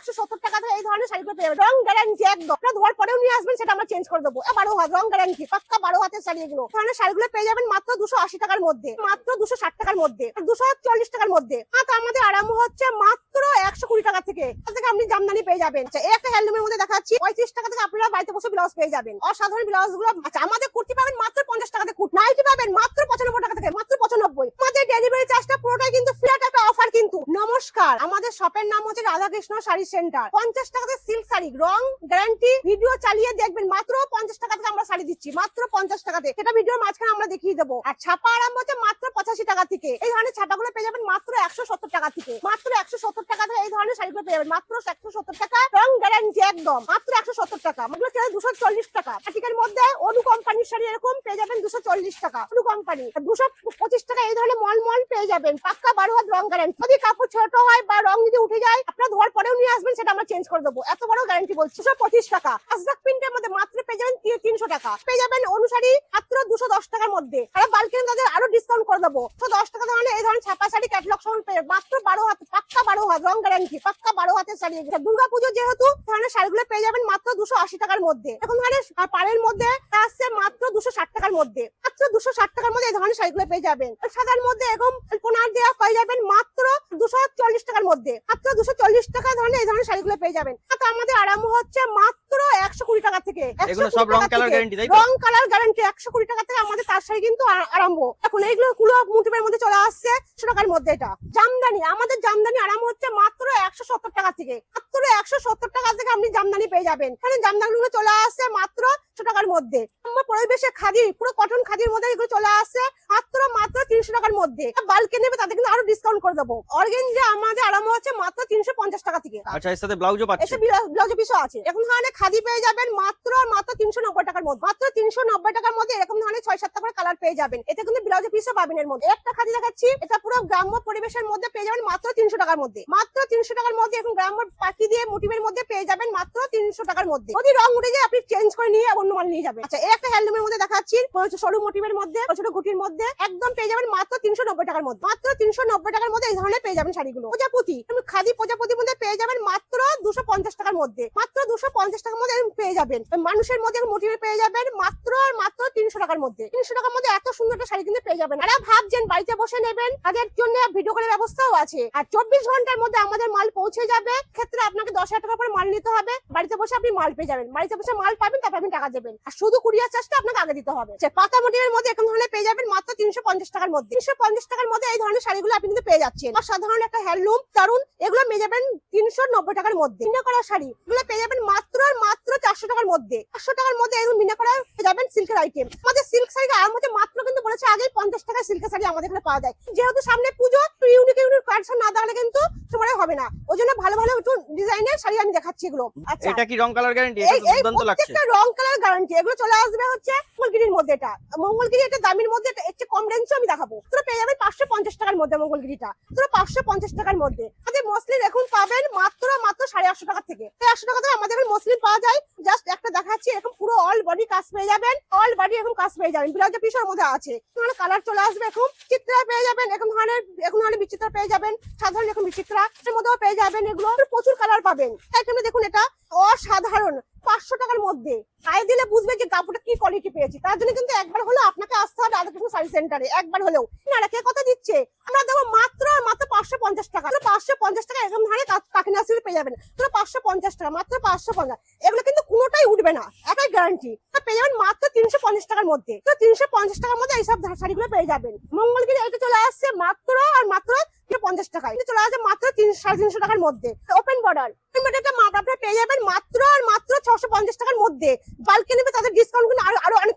একশো সত্তর টাকা এই ধরনের শাড়িগুলো পেয়ে যাবেন রং গ্যারান্টি একদম। আপনারা ধোয়ার পরেও নিয়ে আসবেন সেটা আমরা চেঞ্জ করে দেবো। বারো হাত রং গ্যারান্টি পাক্কা বারো হাতের শাড়ি এগুলো। ধরনের শাড়িগুলো পেয়ে যাবেন মাত্র দুশো আশি টাকার মধ্যে। মাত্র দুশো ষাট টাকার মধ্যে। দুশো চল্লিশ টাকার মধ্যে। তো আমাদের আরম্ভ হচ্ছে মাত্র একশো কুড়ি টাকা থেকে। এখান থেকে আপনি জামদানি পেয়ে যাবেন। আচ্ছা, একটা হ্যান্ডলুমের মধ্যে দেখাচ্ছি। পঁয়ত্রিশ টাকা থেকে আপনারা বাড়িতে বসে ব্লাউজ পেয়ে যাবেন। অসাধারণ ব্লাউজগুলো। আচ্ছা আমাদের কুর্তি পাবেন মাত্র পঞ্চাশ টাকা থেকে। কুর্তি নাইটি পাবেন মাত্র পঁচানব্বই টাকা থেকে। মাত্র পঁচানব্বই। আমাদের ডেলিভারি চার্জটা পুরোটাই কিন্তু ফ্ল্যাট একটা অফার কিন্তু। নমস্কার। আমাদের শপের নাম হচ্ছে রাধাকৃষ্ণ শাড়ি সেন্টার। পঞ্চাশ টাকাতে সিল্ক শাড়ি। রং গ্যারান্টি ভিডিও চালিয়ে দেখবেন। মাত্র পঞ্চাশ টাকা থেকে আমরা শাড়ি দিচ্ছি। মাত্র পঞ্চাশ টাকাতে। সেটা ভিডিওর মাঝখানে আমরা দেখিয়ে দেবো। আর ছাপা আরম্ভ হচ্ছে মাত্র পঁচাশি টাকা থেকে। এই ধরনের ছাপাগুলো পেয়ে যাবেন মাত্র একশো সত্তর টাকা থেকে। মাত্র একশো সত্তর টাকা থেকে এই ধরনের শাড়িগুলো পেয়ে যাবেন। মাত্র একশো সত্তর টাকা। রং গ্যারান্টি একদম। মাত্র একশো সত্তর টাকা। চলে দুশো চল্লিশ টাকা। আর্টিকের মধ্যে অনু কোম্পানির শাড়ি এরকম পেয়ে যাবেন দুশো চল্লিশ টাকা। অনু কোম্পানি দুশো পঁচিশ টাকা এই ধরনের মল মল পেয়ে যাবেন। পাক্কা বারো হাত রং গ্যারান্টি যদি কাপড় ছোট হয় বা রং যদি উঠে যায়, আপনারা ধোয়ার পরেও নিয়ে আসবেন সেটা আমরা চেঞ্জ করে দেবো। এত বড় গ্যারান্টি বলছি। পঁচিশ টাকা। আজরাক প্রিন্টের মধ্যে মাত্র পেয়ে যাবেন তিনশো টাকা। পেয়ে যাবেন অনুসারী মাত্র দুশো দশ টাকার মধ্যে। আর বালকেন তাদের আরও ডিসকাউন্ট করে দেবো। তো দশ টাকা ধরনের এই ধরনের ছাপা শাড়ি ক্যাটলগ সহ পেয়ে মাত্র বারো হাত পাক্কা বারো হাত রং গ্যারান্টি পাক্কা বারো হাতের শাড়ি দুর্গা পুজো যেহেতু ধরনের শাড়িগুলো পেয়ে যাবেন মাত্র দুশো আশি টাকার মধ্যে। এখন ধরনের পাড়ের মধ্যে আসছে মাত্র দুশো ষাট টাকার মধ্যে। মাত্র দুশো ষাট টাকার মধ্যে এই ধরনের শাড়িগুলো পেয়ে যাবেন। সাদার মধ্যে এরকম পোনার দেওয়া পেয়ে যাবেন মাত্র দুশো চল্লিশ টাকার মধ্যে। মাত্র দুশো চল্লিশ টাকা ধরনের ধরনের শাড়িগুলো পেয়ে যাবেন। তো আমাদের আরম্ভ হচ্ছে মাত্র একশো কুড়ি টাকা থেকে। এগুলো সব রং কালার গ্যারান্টি তাই রং কালার গ্যারান্টি একশো কুড়ি টাকা থেকে আমাদের তার শাড়ি কিন্তু আরম্ভ। এখন এইগুলো কুলো মুটিমের মধ্যে চলে আসছে একশো টাকার মধ্যে এটা। জামদানি আমাদের জামদানি আরাম হচ্ছে মাত্র একশো সত্তর টাকা থেকে। মাত্র একশো সত্তর টাকা থেকে আপনি জামদানি পেয়ে যাবেন। এখানে জামদানি গুলো চলে আসছে মাত্র একশো টাকার মধ্যে। আমার পরিবেশে খাদি পুরো কটন খাদির মধ্যে এগুলো চলে আসছে মাত্র মাত্র তিনশো টাকার মধ্যে বালকে নেবে তাদের কিন্তু আরও ডিসকাউন্ট করে দেবো। অর্গেঞ্জা আমাদের আরাম হচ্ছে মাত্র তিনশো পঞ্চাশ টাকা থেকে। আচ্ছা এর সাথে ব্লাউজও পাচ্ছে। এসে ব্লাউজ পিসও আছে। এখন ধরনের খাদি পেয়ে যাবেন মাত্র মাত্র তিনশো নব্বই টাকার মধ্যে। মাত্র তিনশো নব্বই টাকার মধ্যে এরকম ধরনের ছয় সাতটা করে কালার পেয়ে যাবেন। এতে কিন্তু ব্লাউজ পিসও পাবেন এর মধ্যে। একটা খাদি দেখাচ্ছি, এটা পুরো গ্রাম্য পরিবেশের মধ্যে পেয়ে যাবেন মাত্র তিনশো টাকার মধ্যে। মাত্র তিনশো টাকার মধ্যে এখন গ্রাম্য পাখি দিয়ে মোটিভের মধ্যে পেয়ে যাবেন মাত্র তিনশো টাকার মধ্যে। যদি রং উঠে যায়, আপনি চেঞ্জ করে নিয়ে অন্য মাল নিয়ে যাবেন। আচ্ছা এই একটা হ্যান্ডলুমের মধ্যে দেখাচ্ছি সরু মোটিভের মধ্যে ছোট গুটির মধ্যে, একদম পেয়ে যাবেন মাত্র তিনশো নব্বই টাকার মধ্যে। মাত্র তিনশো নব্বই টাকার মধ্যে এই ধরনের পেয়ে যাবেন শাড়িগুলো। প্রজাপতি খাদি প্রজাপতির মধ্যে পেয়ে যাবেন মাত্র দুশো পঞ্চাশ টাকার মধ্যে। মাত্র দুশো পঞ্চাশ টাকার মধ্যে পেয়ে যাবেন। মানুষের মধ্যে মোটিভে পেয়ে যাবেন মাত্র মাত্র তিনশো টাকার মধ্যে। তিনশো টাকার মধ্যে এত সুন্দর একটা শাড়ি কিন্তু পেয়ে যাবেন। আর ভাবছেন বাড়িতে বসে নেবেন, তাদের জন্য ভিডিও করে ব্যবস্থাও আছে। আর চব্বিশ ঘণ্টার মধ্যে আমাদের মাল পৌঁছে যাবে। ক্ষেত্রে আপনাকে দশ হাজার টাকা করে মাল নিতে হবে। বাড়িতে বসে আপনি মাল পেয়ে যাবেন। বাড়িতে বসে মাল পাবেন, তারপর আপনি টাকা দেবেন। আর শুধু কুরিয়ার চার্জটা আপনাকে আগে দিতে হবে। পাতা মোটিভের মধ্যে এখন ধরনের পেয়ে যাবেন মাত্র তিনশো পঞ্চাশ টাকার মধ্যে। তিনশো পঞ্চাশ টাকার মধ্যে এই ধরনের শাড়িগুলো আপনি কিন্তু পেয়ে যাচ্ছেন। সাধারণ একটা হ্যান্ডলুম দারুণ এগুলো পেয়ে যাবেন তিনশো নব্বই টাকার মধ্যে। মিনা করা শাড়ি, এগুলো পেয়ে যাবেন মাত্র আর মাত্র চারশো টাকার মধ্যে। চারশো টাকার মধ্যে এরকম মিনা করা পেয়ে যাবেন সিল্কের আইটেম আমাদের সিল্ক শাড়ি আর মধ্যে মাত্র কিন্তু বলেছে আগে পঞ্চাশ টাকায় সিল্কের শাড়ি আমাদের এখানে পাওয়া যায়। যেহেতু সামনে পুজো ইউনিক ইউনিক কালেকশন না দেখালে কিন্তু সময় হবে না। ওই জন্য ভালো ভালো একটু ডিজাইনের শাড়ি আমি দেখাচ্ছি এগুলো। আচ্ছা। এটা কি রং কালার গ্যারান্টি এটা দুর্দান্ত লাগছে। প্রত্যেকটা রং কালার গ্যারান্টি এগুলো চলে আসবে হচ্ছে মঙ্গলগিরির মধ্যে এটা। মঙ্গলগিরি একটা দামের মধ্যে এটা একটু কম রেঞ্জে আমি দেখাবো। তোরা পেয়ে যাবেন পাঁচশো পঞ্চাশ টাকার মধ্যে মঙ্গলগিরিটা। তোরা পাঁচশো পঞ্চাশ টাকার মধ্যে। আমাদের মসলিন এখন পাবেন মাত্র মাত্র সাড়ে আটশো টাকা থেকে। সাড়ে আটশো টাকা থেকে আমাদের এখন মসলিন পাওয়া যায়। জাস্ট একটা দেখাচ্ছি এরকম পুরো অল বডি কাজ পেয়ে যাবেন অল বডি এরকম কাজ পেয়ে যাবেন। ব্লাউজের পিসের মধ্যে আছে। মানে কালার চলে আসবে এখন চিত্রা পেয়ে যাবেন এখন ধরনের এখন ধরনের বিচিত্রা পেয়ে যাবেন, সাধারণ এরকম বিচিত্রা এর মধ্যেও পেয়ে যাবেন এগুলো। প্রচুর কালার পাবেন। এখানে দেখুন এটা অসাধারণ, পাঁচশো টাকার মধ্যে। গায়ে দিলে বুঝবে যে কাপড়টা কি কোয়ালিটি পেয়েছি। তার জন্য কিন্তু একবার হলো আপনাকে আসতে হবে রাধাকৃষ্ণ শাড়ি সেন্টারে একবার হলেও। না কে কথা দিচ্ছে? আমরা দেবো মাত্র মাত্র পাঁচশো পঞ্চাশ টাকা। পাঁচশো পঞ্চাশ টাকা এরকম ধরনের কাকিনা সিল পেয়ে যাবেন। পাঁচশো পঞ্চাশ টাকা, মাত্র পাঁচশো পঞ্চাশ। এগুলো কিন্তু কোনোটাই উঠবে না। একাই গ্যারান্টি পেয়ে যাবেন মাত্র তিনশো পঞ্চাশ টাকার মধ্যে। তো তিনশো পঞ্চাশ টাকার মধ্যে এইসব শাড়িগুলো পেয়ে যাবেন। মঙ্গলগিরি এটা চলে আসছে মাত্র আর মাত্র পঞ্চাশ টাকায়। চলে আসছে মাত্র সাড়ে তিনশো টাকার মধ্যে। ওপেন বর্ডার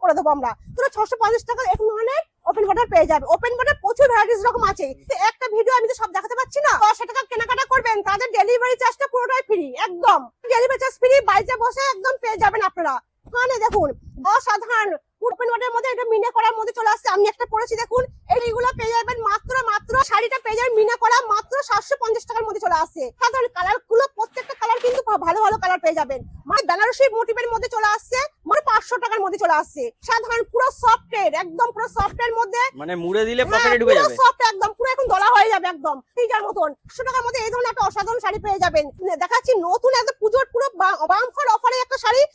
করে দেবো আমরা। তোরা ছশো পঞ্চাশ টাকা ওপেন বর্ডার পেয়ে যাবে। ওপেন বর্ডার প্রচুর ভ্যারাইটিস রকম আছে। একটা ভিডিও আমি তো সব দেখাতে পাচ্ছি না। দশ টাকা কেনাকাটা করবেন, তাদের ডেলিভারি চার্জটা পুরোটাই ফ্রি একদম। ডেলিভারি চার্জ ফ্রি বাড়িতে বসে একদম পেয়ে যাবেন আপনারা। মানে দেখুন অসাধারণ। ওপেন বর্ডারের মধ্যে এটা মিনা করার মধ্যে চলে আসছে। আমি একটা পরেছি দেখুন। এইগুলো পেয়ে যাবেন মাত্র মাত্র শাড়িটা পেয়ে যাবেন মিনা করা মাত্র সাতশো পঞ্চাশ টাকার মধ্যে চলে আসছে। সাধারণ কালারগুলো প্রত্যেকটা কালার কিন্তু ভালো ভালো কালার পেয়ে যাবেন। মানে বেনারসি মোটিভের মধ্যে চলে আসছে মানে পাঁচশো টাকার মধ্যে চলে আসছে। সাধারণ পুরো সফটের একদম পুরো সফটের মধ্যে। মানে মুড়ে দিলে হ্যাঁ, পকেটে ঢুকে যাবে। soft একদম। পুরো এখন দলা হয়ে যাবে একদম। ফ্রিজার মতন। একশো টাকার মধ্যে এই ধরনের একটা অসাধারণ শাড়ি পেয়ে যাবেন। দেখাচ্ছি নতুন একদম পুজোর পুরো বামফার অফারে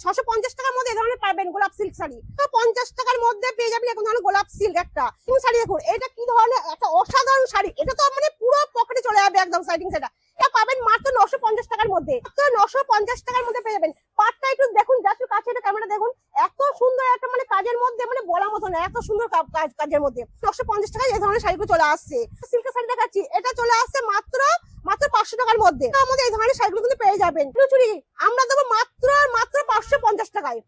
ছশো পঞ্চাশ টাকার মধ্যে এই ধরনের পাবেন গোলাপ সিল্ক শাড়ি। পঞ্চাশ টাকার মধ্যে পেয়ে যাবেন এখন ধরনের গোলাপ সিল্ক একটা। শাড়ি দেখুন, এটা কি ধরনের একটা অসাধারণ শাড়ি। এটা তো মানে পুরো পকেটে চলে যাবে একদম সাইডিং সেটা। এটা পাবেন মাত্র নশো পঞ্চাশ টাকার মধ্যে। নশো পঞ্চাশ টাকার মধ্যে পেয়ে যাবেন। পাটটা একটু দেখুন জাস্ট কাছে এটা ক্যামেরা দেখুন। এত সুন্দর একটা মানে কাজের মধ্যে মানে বলার মতো না, এত সুন্দর কাজ কাজের মধ্যে। নশো পঞ্চাশ টাকায় এই ধরনের শাড়িগুলো চলে আসছে। সিল্কের শাড়ি দেখাচ্ছি। এটা চলে আসছে মাত্র মাত্র পাঁচশো টাকার মধ্যে। আমাদের এই ধরনের শাড়িগুলো কিন্তু পেয়ে যাবেন। চুরি আমরা দেবো মাত্র মাত্র পাঁচশো পঞ্চাশ টাকায়।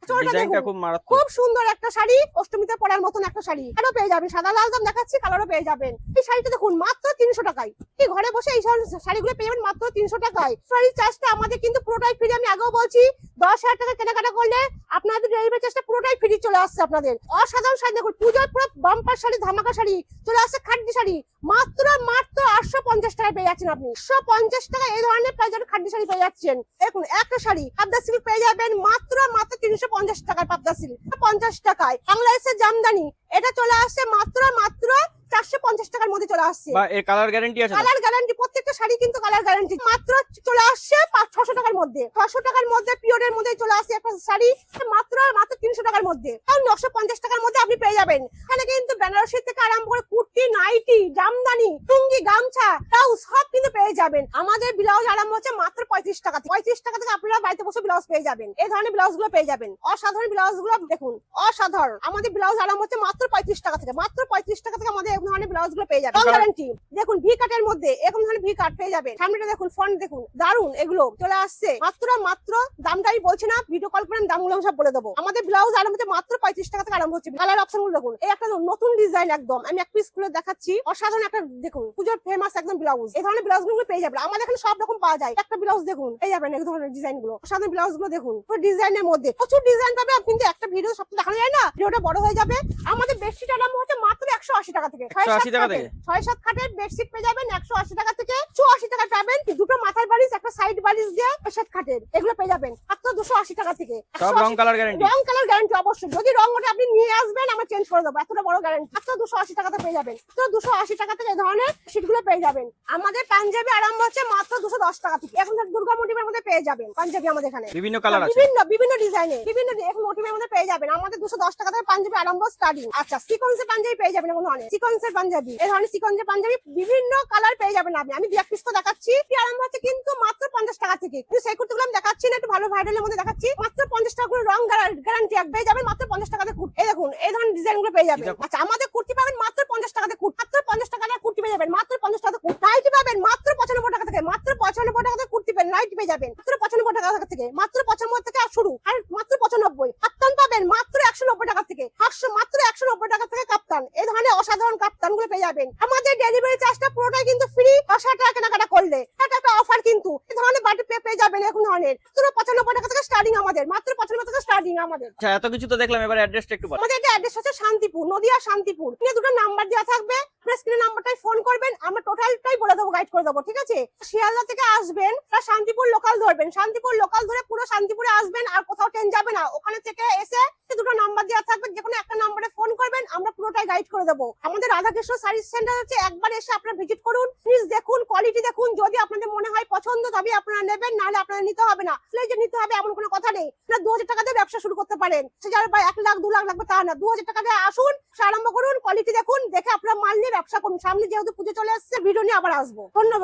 খুব সুন্দর একটা শাড়ি অষ্টমীতে পরার মতন একটা শাড়ি। কালারও পেয়ে যাবেন সাদা লাল দাম দেখাচ্ছি কালারও পেয়ে যাবেন। এই শাড়িটা দেখুন মাত্র তিনশো টাকায়। এই ঘরে বসে এই শাড়িগুলো পেয়ে যাবেন মাত্র তিনশো টাকায়। শাড়ির চার্জটা আমাদের কিন্তু পুরোটাই ফ্রি আমি আগেও বলছি দশ হাজার টাকা কেনাকাটা করলে আপনাদের ডেলিভারি চার্জটা পুরোটাই ফ্রি চলে আসছে আপনাদের। অসাধারণ শাড়ি দেখুন পুজোর পুরো বাম্পার শাড়ি ধামাকা শাড়ি চলে আসছে খাড্ডি শাড়ি। মাত্র মাত্র আটশো পঞ্চাশ টাকায় পেয়ে যাচ্ছেন আপনি। একশো পঞ্চাশ টাকা এই ধরনের প্রাইজের খাদ্য শাড়ি পেয়ে যাচ্ছেন। দেখুন, একটা শাড়ি পাবদা সিল্ক পেয়ে যাবেন মাত্র মাত্র তিনশো পঞ্চাশ টাকায় পাবদা সিল্ক। পঞ্চাশ টাকায়। বাংলাদেশের জামদানি, এটা চলে আসছে মাত্র মাত্র চারশো পঞ্চাশ টাকার মধ্যে চলে আসছে। বা এর কালার গ্যারান্টি আছে কালার গ্যারান্টি প্রত্যেকটা শাড়ি কিন্তু কালার গ্যারান্টি মাত্র চলে আসছে ছশো টাকার মধ্যে। ছশো টাকার মধ্যে পিওরের মধ্যে চলে আসছে একটা শাড়ি মাত্র মাত্র তিনশো টাকার মধ্যে। নশো পঞ্চাশ টাকার মধ্যে আপনি পেয়ে যাবেন। এখানে কিন্তু বেনারসি থেকে আরম্ভ করে কুর্তি নাইটি জামদানি টুঙ্গি গামছা ব্লাউজ সব কিন্তু পেয়ে যাবেন। আমাদের ব্লাউজ আরম্ভ হচ্ছে মাত্র পঁয়ত্রিশ টাকা থেকে। পঁয়ত্রিশ টাকা থেকে আপনারা বাড়িতে বসে ব্লাউজ পেয়ে যাবেন। এই ধরনের ব্লাউজগুলো পেয়ে যাবেন। অসাধারণ ব্লাউজগুলো দেখুন অসাধারণ। আমাদের ব্লাউজ আরম্ভ হচ্ছে মাত্র পঁয়ত্রিশ টাকা থেকে। মাত্র পঁয়ত্রিশ টাকা থেকে আমাদের এই ধরনের ব্লাউজগুলো পেয়ে যাবেন গ্যারান্টি দেখুন ভি কাটের মধ্যে এরকম ধরনের ভি কাট পেয়ে যাবেন। সামনেটা দেখুন ফন্ট দেখুন দারুণ এগুলো চলে আসছে। মাত্র মাত্র দামটা আমি বলছি না ভিডিও কল করে আমি দামগুলো সব বলে দেবো। আমাদের ব্লাউজ আরম্ভ হচ্ছে মাত্র পঁয়ত্রিশ টাকা থেকে আরম্ভ হচ্ছে। কালার অপশনগুলো দেখুন এই একটা নতুন ডিজাইন একদম। আমি এক পিস খুলে দেখাচ্ছি অসাধারণ একটা দেখুন পুজোর ফেমাস একদম ব্লাউজ এই ধরনের ব্লাউজগুলো পেয়ে যাবেন। আমাদের এখানে সব রকম পাওয়া যায়। একটা ব্লাউজ দেখুন পেয়ে যাবেন এই ধরনের ডিজাইনগুলো। অসাধারণ ব্লাউজগুলো দেখুন পুরো ডিজাইনের মধ্যে। প্রচুর ডিজাইন পাবে কিন্তু একটা ভিডিও সব দেখানো যায় না। ভিডিওটা বড় হয়ে যাবে। আমাদের বেডশিট আরম্ভ হচ্ছে মাত্র একশো আশি টাকা থেকে। 180 টাকা থেকে? ছয় সাত খাটের বেডশিট পেয়ে যাবেন একশো আশি টাকা থেকে। একশো আশি টাকা পাবেন দুটো মাথার বালিশ একটা সাইড বালিশ দিয়ে সাত খাটের এগুলো পেয়ে যাবেন মাত্র দুশো আশি টাকা থেকে। সব রং কালার গ্যারান্টি রং কালার গ্যারান্টি অবশ্যই। যদি রং ওটা আপনি নিয়ে আসবেন আমরা চেঞ্জ করে দেবো। এতটা বড় গ্যারান্টি মাত্র দুশো আশি টাকাতে পেয়ে যাবেন। মাত্র দুশো আশি টাকা থেকে এই ধরনের শীটগুলো পেয়ে যাবেন। আমাদের পাঞ্জাবি আরম্ভ হচ্ছে মাত্র দুশো দশ টাকা থেকে। এখন দুর্গা মোটিভের মধ্যে পেয়ে যাবেন পাঞ্জাবি আমাদের এখানে। বিভিন্ন কালার আছে। বিভিন্ন বিভিন্ন ডিজাইনে বিভিন্ন মোটিভের মধ্যে পেয়ে যাবেন। আমাদের দুশো দশ টাকা থেকে পাঞ্জাবি আরম্ভ স্টার্টিং আচ্ছা সিকোয়েন্সের পাঞ্জাবি পেয়ে যাবেন এমন ধরনের। সিকোয়েন্সের পাঞ্জাবি। এই ধরনের সিকোয়েন্সের পাঞ্জাবি বিভিন্ন কালার পেয়ে যাবেন আপনি। আমি দু এক পিস তো দেখাচ্ছি। কি আরম্ভ হচ্ছে কিন্তু মাত্র পঞ্চাশ টাকা থেকে। কিন্তু সেই কুর্তিগুলো আমি দেখাচ্ছি না একটু ভালো ভাইরালের মধ্যে দেখাচ্ছি। মাত্র পঞ্চাশ টাকা করে রং গ্যারান্টি এক পেয়ে যাবেন মাত্র পঞ্চাশ টাকাতে কুর্তি। এই দেখুন এই ধরনের ডিজাইনগুলো পেয়ে যাবেন। আচ্ছা আমাদের কুর্তি পাবেন মাত্র পঞ্চাশ টাকাতে কুর্তি। মাত্র পঞ্চাশ টাকাতে কুর্তি পেয়ে যাবেন। মাত্র পঞ্চাশ কুর্তি নাইটি পাবেন। মাত্র পঁচানব্বই টাকা থেকে মাত্র পঁচানব্বই টাকা থেকে কুর্তি পেয়ে নাইটি পেয়ে যাবেন। মাত্র পঁচানব্বই টাকা থেকে মাত্র পঁচানব্বই থেকে আর শুরু। আর মাত্র পঁচানব্বই। কাপ্তান পাবেন মাত্র একশো নব্বই টাকা থেকে। একশো মাত্র একশো নব্বই টাকা থেকে কাপ্তান। এই ধরনের অসাধারণ কাপ্তানগুলো পেয়ে যাবেন। আমাদের ডেলিভারি চার্জটা পুরোটাই কিন্তু ফ্রি হাজার টাকা কেনাকাটা করলে। এটা একটা অফার কিন্তু এই ধরনের বাটি পেয়ে যাবেন এখন ধরনের। মাত্র পঁচানব্বই টাকা থেকে স্টার্টিং আমাদের। মাত্র পঁচানব্বই টাকা স্টার্টিং আমাদের। আচ্ছা এত কিছু তো দেখলাম এবার অ্যাড্রেসটা একটু আমাদের অ্যাড্রেস হচ্ছে শান্তিপুর নদিয়া শান্তিপুর। এখানে দুটো নাম্বার দেওয়া থাকবে। স্ক্রিনে নাম্বারটাই ফোন করবেন, আমরা টোটালটাই বলে দেবো গাইড করে দেবো, ঠিক আছে? শিয়ালদা থেকে আসবেন শান্তিপুর লোকাল ধরবেন। শান্তিপুর লোকাল ধরে পুরো শান্তিপুরে আসবেন, আর কোথাও ট্রেন যাবে না। ওখানে থেকে এসে দুটো নাম্বার দেওয়া থাকবে, যে কোনো একটা নাম্বারে ফোন করবেন, আমরা পুরোটাই গাইড করে দেবো। আমাদের রাধাকৃষ্ণ সার্ভিস সেন্টার হচ্ছে, একবার এসে আপনারা ভিজিট করুন। প্লিজ দেখুন কোয়ালিটি দেখুন, যদি আপনাদের মনে হয় পছন্দ তবে আপনারা নেবেন, নাহলে আপনারা নিতে হবে না। যে নিতে হবে, এমন কোনো কথা নেই। আপনারা দু হাজার টাকা দিয়ে ব্যবসা শুরু করতে পারেন। সে যার এক লাখ, দু লাখ লাগবে, তা না। দু হাজার টাকা দিয়ে আসুন ব্যবসা আরম্ভ করুন কোয়ালিটি দেখুন, দেখে আপনারা মাল নিয়ে ব্যবসা করুন। সামনে যেহেতু পুজো চলে আসছে ভিডিও নিয়ে আবার আসব। ধন্যবাদ।